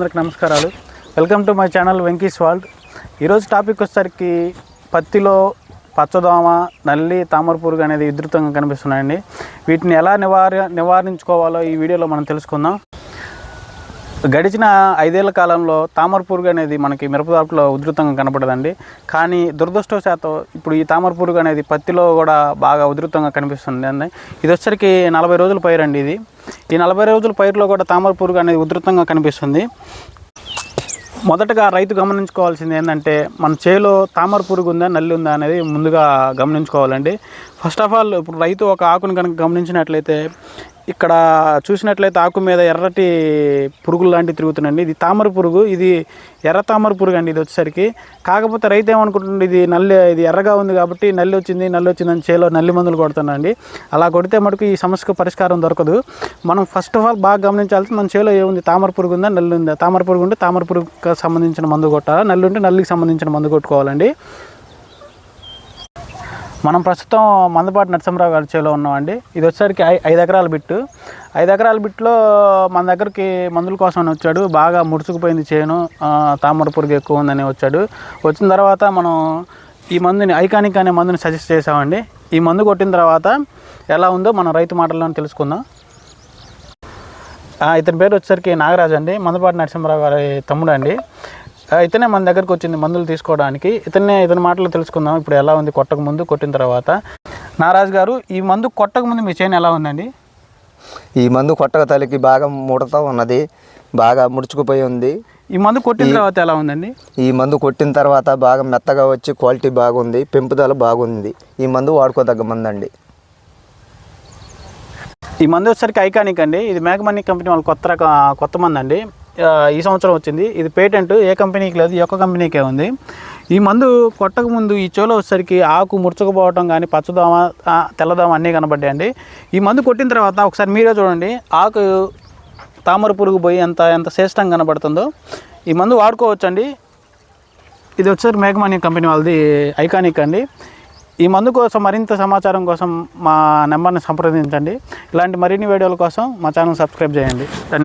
అందరికి నమస్కారాలు. Welcome to my channel Venky's world ఈరోజు టాపిక్ వచ్చేసరికి పత్తిలో పచ్చదోమ నల్లి తామర పురుగు అనేది విస్తృతంగా కనిపిస్తున్నాయండి. వీటిని ఎలా నివార నివారించుకోవాలో ఈ వీడియోలో మనం తెలుసుకుందాం. గడిచిన ఐదేళ్ళ కాలంలో తామర పురుగు అనేది మనకి మిరపదాపులో ఉధృతంగా కనపడదండి. కానీ దురదృష్టవశాతం ఇప్పుడు ఈ తామర పురుగు అనేది పత్తిలో కూడా బాగా ఉధృతంగా కనిపిస్తుంది. అండి ఇది వచ్చరికి నలభై రోజుల పైరండి ఇది. ఈ నలభై రోజుల పైరులో కూడా తామర పురుగు అనేది ఉధృతంగా కనిపిస్తుంది. మొదటగా రైతు గమనించుకోవాల్సింది ఏంటంటే మన చేలో తామర పురుగు ఉందా నల్లి ఉందా అనేది ముందుగా గమనించుకోవాలండి. ఫస్ట్ ఆఫ్ ఆల్ ఇప్పుడు రైతు ఒక ఆకును కనుక గమనించినట్లయితే ఇక్కడ చూసినట్లయితే ఆకు మీద ఎర్రటి పురుగులు లాంటివి తిరుగుతున్నాయండి. ఇది తామర పురుగు ఇది ఎర్ర తామర పురుగు అండి ఇది వచ్చేసరికి. కాకపోతే రైతు ఏమనుకుంటుంది ఇది నల్లి ఇది ఎర్రగా ఉంది కాబట్టి నల్లి వచ్చింది నల్లి వచ్చిందని చేలో నల్లి మందులు కొడుతున్నాండి అలా కొడితే మటుకు ఈ సమస్యకు పరిష్కారం దొరకదు. మనం ఫస్ట్ ఆఫ్ ఆల్ బాగా గమనించాల్సి మన చేలో ఏముంది? తామర పురుగు ఉందా నల్లి ఉందా? తామర పురుగు ఉంటే తామర పురుగుకి సంబంధించిన మందు కొట్టాలా? నల్లి ఉంటే నల్లికి సంబంధించిన మందు కొట్టుకోవాలండి. మనం ప్రస్తుతం మందపాటి నరసింహరావు గారి చేలో ఉన్నామండి. ఇది వచ్చేసరికి ఐ ఐదు ఎకరాల బిట్టు. ఐదు ఎకరాల బిట్లో మన దగ్గరికి మందుల కోసం వచ్చాడు. బాగా ముడుచుకుపోయింది చేను. తామరపురుగు తామర పురుగు ఎక్కువ ఉందని వచ్చాడు. వచ్చిన తర్వాత మనం ఈ మందుని ఐకానిక్ అనే మందుని సజెస్ట్ చేసామండి ఈ మందు కొట్టిన తర్వాత ఎలా ఉందో మనం రైతు మాటల్లో తెలుసుకుందాం. ఇతని పేరు వచ్చేసరికి నాగరాజు అండి. మందపాటి నరసింహరావు గారి తమ్ముడు అండి ఇతనే మన దగ్గరకు వచ్చింది మందులు తీసుకోవడానికి. ఇతనే ఇతని మాటలు తెలుసుకుందాం. ఇప్పుడు ఎలా ఉంది కొట్టక ముందు కొట్టిన తర్వాత. నాగరాజు గారు ఈ మందు కొట్టక ముందు మీ చేను ఎలా ఉందండి? ఈ మందు కొట్టక తలకి బాగా ముడతా ఉన్నది. బాగా ముడుచుకుపోయి ఉంది. ఈ మందు కొట్టిన తర్వాత ఎలా ఉందండి? ఈ మందు కొట్టిన తర్వాత బాగా మెత్తగా వచ్చి క్వాలిటీ బాగుంది. పెంపుదల బాగుంది. ఈ మందు వాడుకోదగ్గ మందు అండి ఈ మందు వచ్చేసరికి ఐకానిక్ అండి. ఇది మేకమనీ కంపెనీ వాళ్ళ కొత్త రక కొత్త మందు అండి ఈ సంవత్సరం వచ్చింది. ఇది పేటెంట్ ఏ కంపెనీకి లేదు ఈ ఒక్క కంపెనీకే ఉంది. ఈ మందు కొట్టక ముందు ఈ చెవులో వచ్చేసరికి ఆకు ముడుచుకుపోవటం కానీ పచ్చదోమ తెల్లదోమ అన్నీ కనబడ్డాయండి. ఈ మందు కొట్టిన తర్వాత ఒకసారి మీరే చూడండి ఆకు తామర పురుగు పోయి ఎంత ఎంత శ్రేష్టంగా కనబడుతుందో. ఈ మందు వాడుకోవచ్చండి. ఇది వచ్చేసరికి మేఘమాని కంపెనీ వాళ్ళది ఐకానిక్ అండి. ఈ మందు కోసం మరింత సమాచారం కోసం మా నెంబర్ని సంప్రదించండి. ఇలాంటి మరిన్ని వీడియోల కోసం మా ఛానల్ సబ్స్క్రైబ్ చేయండి.